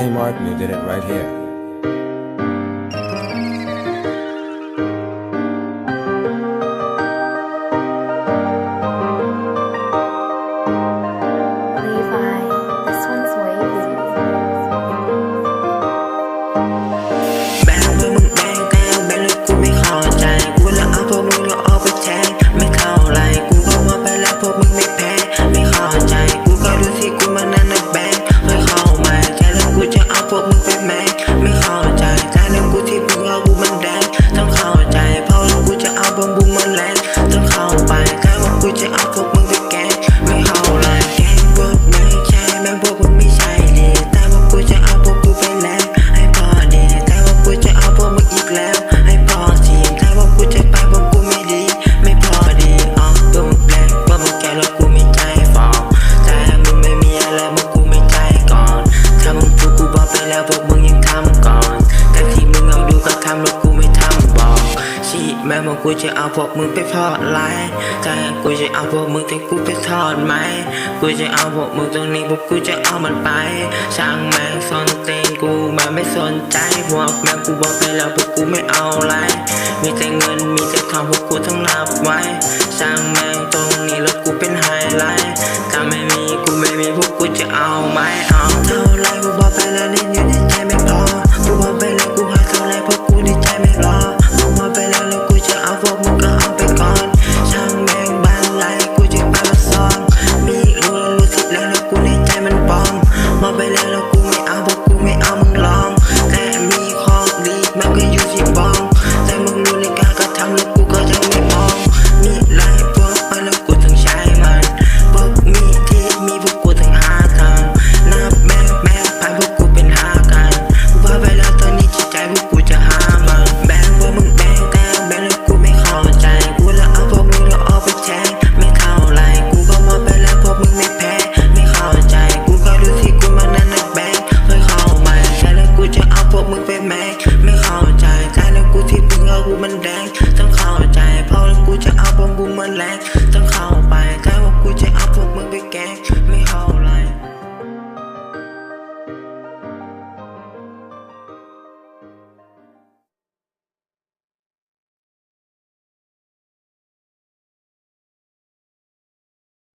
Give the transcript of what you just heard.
Hey, Martin who did it right here. What with it man. Me falling. กูจะเอาพวกมึงไปทอดไล่ใจกูจะเอาพวกมึงที่กูไปทอดไหมกูจะเอาพวกมึงตรงนี้พวกกูจะเอามันไปช่างแม่งสนเต็งกูมาไม่สนใจพวกแม่งกูบอกไปแล้วพวกกูไม่เอาไรมีแต่เงินมีแต่ทองพวกกูต้องรับไว้ช่างแม่งตรงนี้แล้วกูเป็นไฮไลท์ถ้าไม่มีกูไม่มีพวกกูจะเอาไหมเอาเท่าไรกูบอกไปแล้วนี่อยู่ในใจ Mendadak.